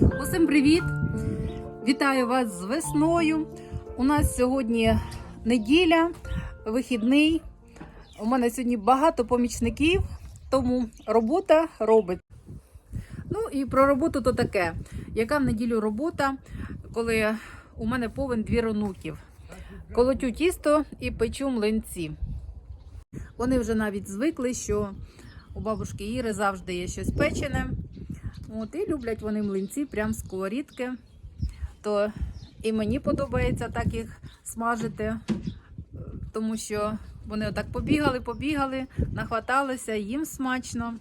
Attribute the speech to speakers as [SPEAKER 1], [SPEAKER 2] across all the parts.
[SPEAKER 1] Усім привіт! Вітаю вас з весною. У нас сьогодні неділя, вихідний. У мене сьогодні багато помічників, тому робота робить. Ну і про роботу то таке. Яка в неділю робота, коли у мене повен двір онуків. Колотю тісто і печу млинці. Вони вже навіть звикли, що у бабушки Іри завжди є щось печене. От, і люблять вони млинці прямо з сковорідки. То і мені подобається так їх смажити, е, тому що вони отак побігали, побігали, нахваталися, їм смачно.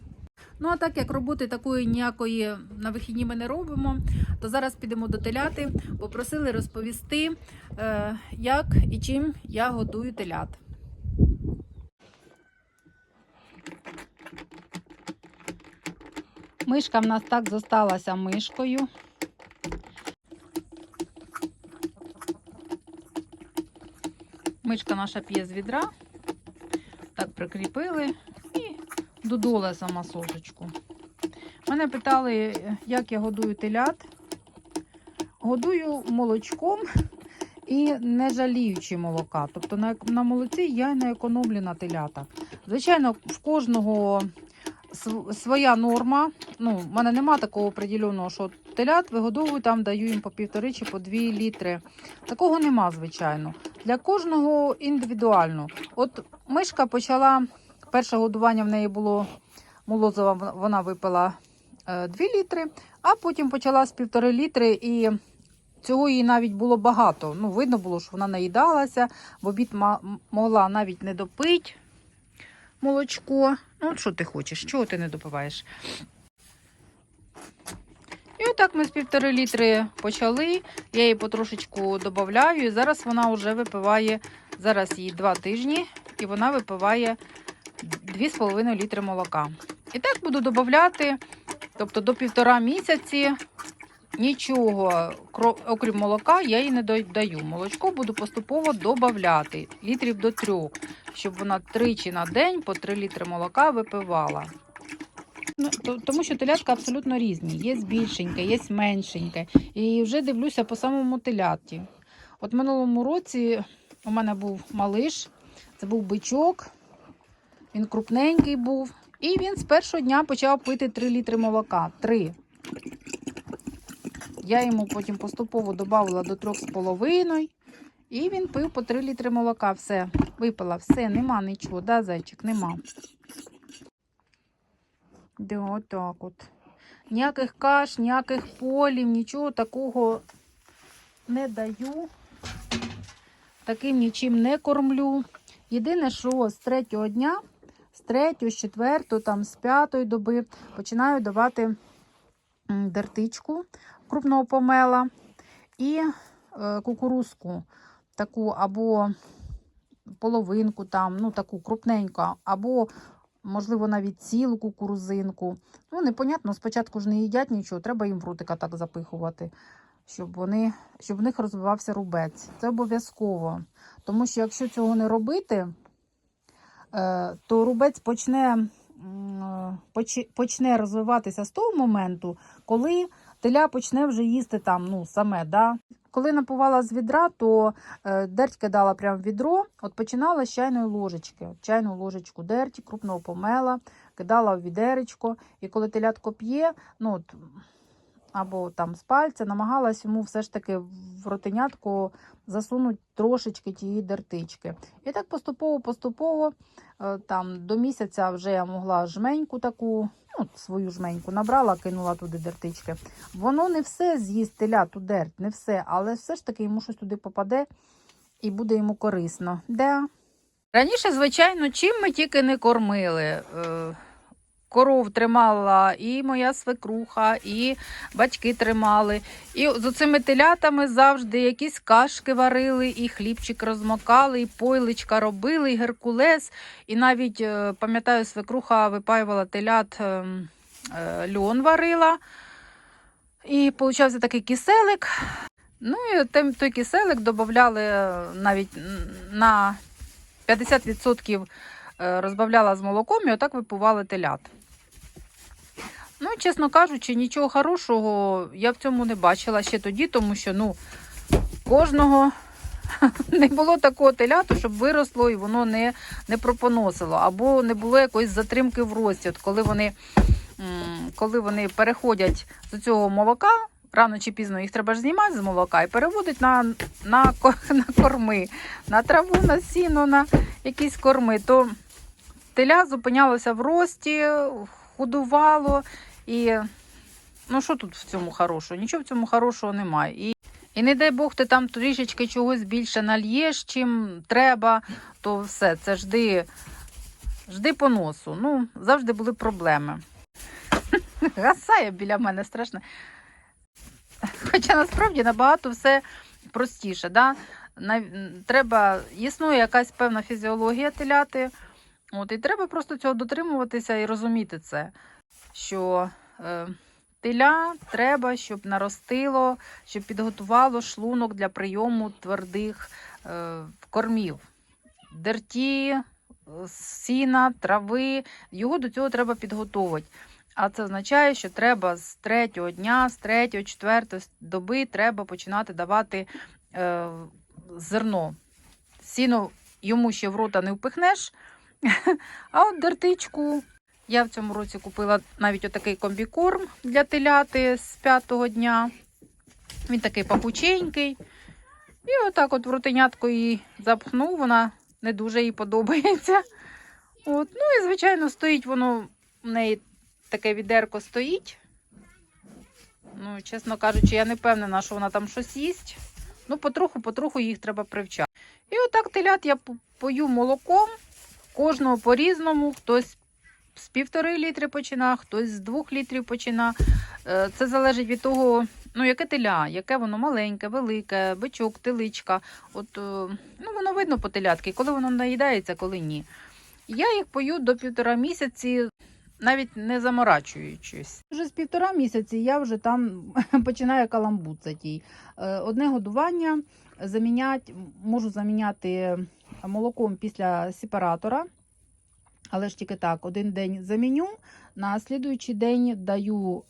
[SPEAKER 1] Ну, а так як роботи такої ніякої на вихідні ми не робимо, то зараз підемо до теляти. Попросили розповісти, е, як і чим я годую телят. Мишка в нас так зосталася мишкою. Мишка наша п'є з відра. Так прикріпили і додула сама сошечку. Мене питали, як я годую телят. Годую молочком і не жаліючи молока. Тобто на, на молоці я не економлю на телятах. Звичайно, в кожного своя норма. Ну, в мене нема такого определеного, що телят вигодовую, там даю їм по півтори чи по дві літри. Такого нема, звичайно. Для кожного індивідуально. От мишка почала, перше годування в неї було молозова, вона- випила 2 літри, а потім почала з півтори літри і. Цього їй навіть було багато. Ну, видно було, що вона наїдалася, в обід могла навіть не допити молочко. Ну, от що ти хочеш? Чого ти не допиваєш? І отак ми з півтори літри почали. Я її потрошечку додаю. І зараз вона вже випиває, зараз їй два тижні, і вона випиває 2,5 літри молока. І так буду додати, тобто до півтора місяці нічого, окрім молока, я їй не додаю. Молочко буду поступово додати літрів до трьох, щоб вона тричі на день по 3 літри молока випивала. Ну, то- тому що телятка абсолютно різні. Є більшеньке, є меншеньке. І вже дивлюся по самому телятті. От минулому році у мене був малиш, Це був бичок, він крупненький був. І він з першого дня почав пити 3 літри молока. 3. Я йому потім поступово додавала до 3,5. І він пив по 3 літри молока. Все, випила, все, нема нічого, да, зайчик, нема. Да, отак от. Ніяких каш, ніяких полів, нічого такого не даю. Таким нічим не кормлю. Єдине, що з третього дня, з третього, з четвертого, там, з п'ятої доби починаю давати дертичку крупного помела і е, кукурузку таку або половинку там, ну таку крупненьку, або, можливо, навіть цілу кукурузинку. Ну, непонятно, спочатку ж не їдять нічого, треба їм в ротика так запихувати, щоб, вони, щоб в них розвивався рубець. Це обов'язково. Тому що якщо цього не робити, е, то рубець почне, е, поч- почне розвиватися з того моменту, коли теля почне вже їсти там, ну, саме. Да? Коли напувала з відра, то е, дерть кидала прямо в відро, от починала з чайної ложечки. Чайну ложечку дерті, крупного помела, кидала в відеречко. І коли телятко п'є, ну, от, або там з пальця, намагалась йому все ж таки в ротенятку засунути трошечки тієї дертички. І так поступово-поступово, е, там до місяця вже я могла жменьку таку, ну, свою жменьку набрала, кинула туди дертички. Воно не все з'їсть теля, ту дерть, не все, але все ж таки йому щось туди попаде і буде йому корисно. Да. Раніше, звичайно, чим ми тільки не кормили. Коров тримала і моя свекруха, і батьки тримали. І з оцими телятами завжди якісь кашки варили, і хлібчик розмокали, і пойличка робили, і геркулес. І навіть, е, пам'ятаю, свекруха випаювала телят, е, е, льон варила. І получався такий киселик. Ну і той киселик додавали е, навіть на 50% е, розбавляла з молоком і отак випивали телят. Ну, чесно кажучи, нічого хорошого я в цьому не бачила ще тоді, тому що ну, кожного не було такого теляту, щоб виросло і воно не, не пропоносило, або не було якоїсь затримки в рості. От коли вони, коли вони переходять з цього молока, рано чи пізно їх треба ж знімати з молока і переводить на, на, на корми, на траву, на сіно, на якісь корми, то теля зупинялося в рості, худувало. І ну що тут в цьому хорошого? Нічого в цьому хорошого немає. І, і не дай Бог, ти там трішечки чогось більше нальєш, чим треба, то все, це жди, жди поносу. Ну, завжди були проблеми. Гасає біля мене страшно. Хоча насправді набагато все простіше. Да? Треба, існує якась певна фізіологія теляти. От, і треба просто цього дотримуватися і розуміти це, що е, теля треба, щоб наростило, щоб підготувало шлунок для прийому твердих е, кормів. Дерті, сіна, трави. Його до цього треба підготовити. А це означає, що треба з третього дня, з третього, четвертої доби треба починати давати е, зерно. Сіно йому ще в рота не впихнеш. А от дертичку я в цьому році купила навіть отакий комбікорм для теляти з п'ятого дня. Він такий папученький. І отак от в рутинятку її запхнув, вона не дуже їй подобається. От. Ну і, звичайно, стоїть воно, в неї таке відерко стоїть. Ну, чесно кажучи, я не впевнена, що вона там щось їсть. Ну, потроху-потроху їх треба привчати. І отак телят я пою молоком. Кожного по-різному. Хтось з півтори літри почина, хтось з двох літрів почина. Е, Це залежить від того, ну, яке теля, яке воно маленьке, велике, бичок, теличка. От, е, ну, воно видно по телятки, коли воно наїдається, коли ні. Я їх пою до півтора місяці, навіть не заморачуючись. Вже з півтора місяці я вже там починаю каламбуцати. Е, Одне годування замінять, можу заміняти молоком після сепаратора. Але ж тільки так, один день заміню, на слідуючий день даю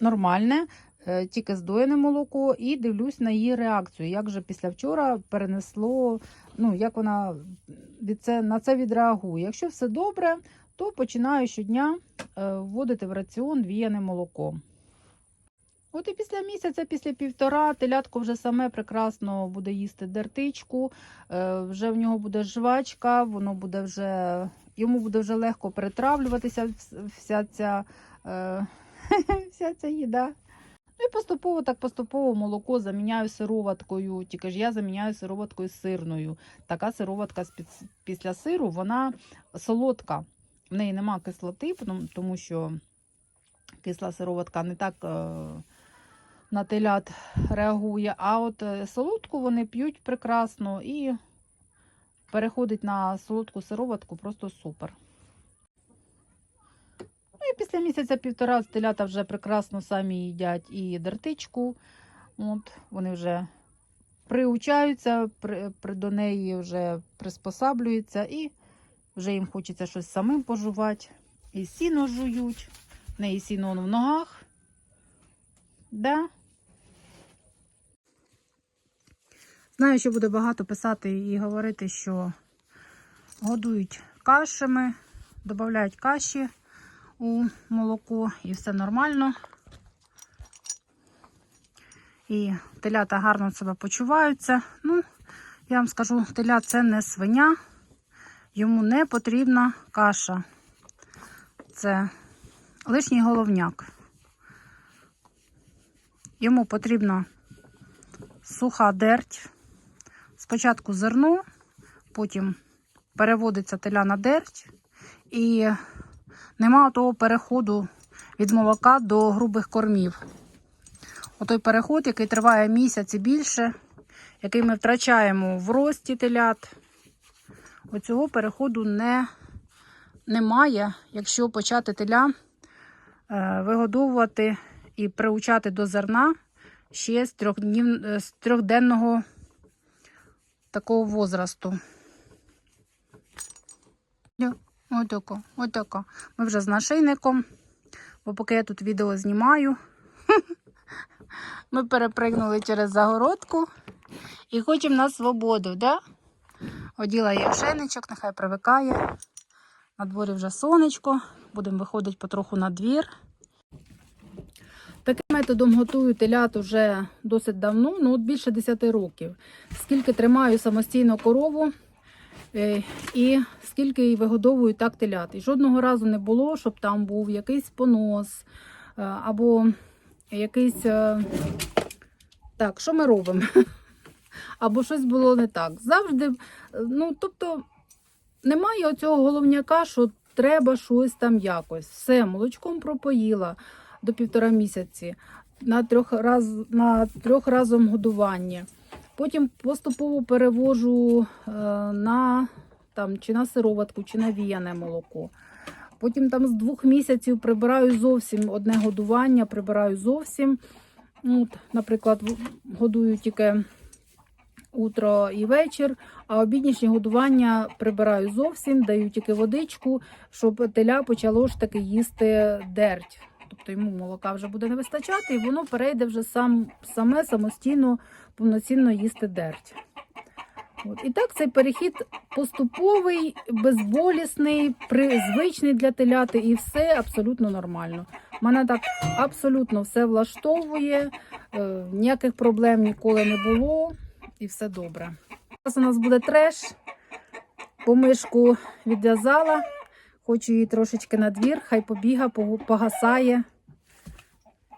[SPEAKER 1] нормальне, е, тільки здоєне молоко, і дивлюсь на її реакцію. Як же після вчора перенесло, ну як вона від це, на це відреагує. Якщо все добре, то починаю щодня е, вводити в раціон віяне молоко. От і після місяця, після півтора, телятко вже саме прекрасно буде їсти дертичку, е, вже в нього буде жвачка, воно буде вже, йому буде вже легко перетравлюватися вся ця, е, вся ця їда. Ну і поступово, так поступово молоко заміняю сироваткою. Тільки ж я заміняю сироваткою сирною. Така сироватка після сиру, вона солодка. В неї нема кислоти, тому- що кисла сироватка не так е, на телят реагує. А от е, солодку вони п'ють прекрасно і переходить на солодку сироватку просто супер. Ну і після місяця півтора телята вже прекрасно самі їдять і дертичку. От, вони вже приучаються, при, при, до неї вже приспосаблюються і вже їм хочеться щось самим пожувати. І сіно жують. В неї сіно в ногах. Да? Знаю, що буде багато писати і говорити, що годують кашами, додають каші у молоко і все нормально. І телята гарно себе почуваються. Ну, я вам скажу, теля це не свиня, йому не потрібна каша. Це лишній головняк. Йому потрібна суха дерть. Спочатку зерно, потім переводиться теля на дерть. І нема того переходу від молока до грубих кормів. Отой переход, який триває місяць і більше, який ми втрачаємо в рості телят, оцього переходу не, немає, якщо почати теля е, вигодовувати і приучати до зерна ще з, трьохднів, е, трьохденного такого возрасту. Отако, отако. Ми вже з нашийником, бо поки я тут відео знімаю, ми перепригнули через загородку і хочемо на свободу, да? Оділа я ошейничок, нехай привикає. На дворі вже сонечко, будемо виходити потроху на двір. Методом готую телят уже досить давно, ну от більше 10 років. Скільки тримаю самостійно корову е, і скільки її вигодовую так телят. І жодного разу не було, щоб там був якийсь понос е, або якийсь. е, Так, що ми робимо? Або щось було не так. Завжди, ну, тобто, немає оцього головняка, що треба щось там якось. Все, молочком пропоїла до півтора місяці на трьох раз на трьохразовому годуванні. Потім поступово перевожу е, на там, чи на сироватку, чи на віяне молоко. Потім там з двох місяців прибираю зовсім одне годування, прибираю зовсім. От, наприклад, годую тільки утро і вечір, а обіднішнє годування прибираю зовсім, даю тільки водичку, щоб теля почало ж таки їсти дерть. Тобто йому молока вже буде не вистачати, і воно перейде вже сам, саме самостійно, повноцінно їсти дерть. От. І так цей перехід поступовий, безболісний, звичний для теляти, і все абсолютно нормально. Мене так абсолютно все влаштовує, е, ніяких проблем ніколи не було, і все добре. Зараз у нас буде треш, помишку відв'язала. Хочу її трошечки на двір, хай побіга, погасає.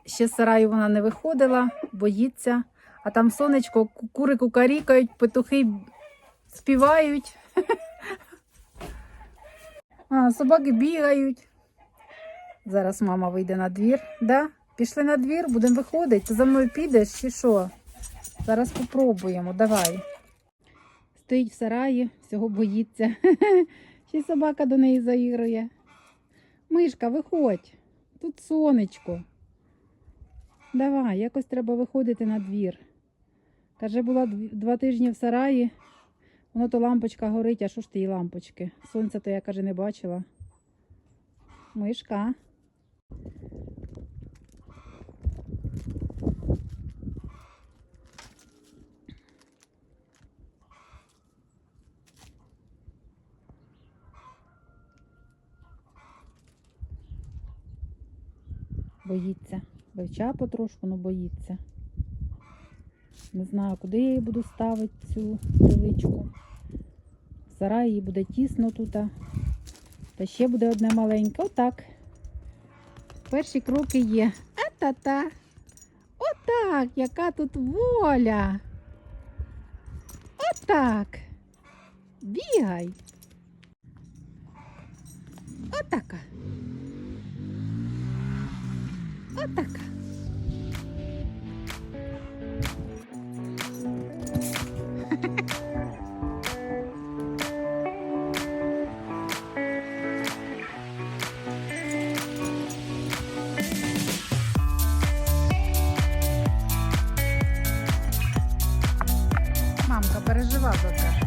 [SPEAKER 1] Ще з сараю вона не виходила, боїться. А там сонечко, ку- кури кукарікають, петухи співають. А, собаки бігають. Зараз мама вийде на двір. Да? Пішли на двір, будемо виходити. Ти за мною підеш чи що? Зараз попробуємо, давай. Стоїть в сараї, всього боїться. Ще собака до неї заігрує. Мишка, виходь. Тут сонечко. Давай, якось треба виходити на двір. Каже, була два тижні в сараї, воно то лампочка горить, а що ж ти лампочки? Сонця то я, каже, не бачила. Мишка. Боїться. Вивчає потрошку, але боїться. Не знаю, куди я її буду ставити цю теличку. В сараї їй буде тісно тут. Та ще буде одне маленьке. Отак. Перші кроки є. А-та-та. Отак, яка тут воля. Отак. Бігай. Отака. Отака. Мамка пережива за це.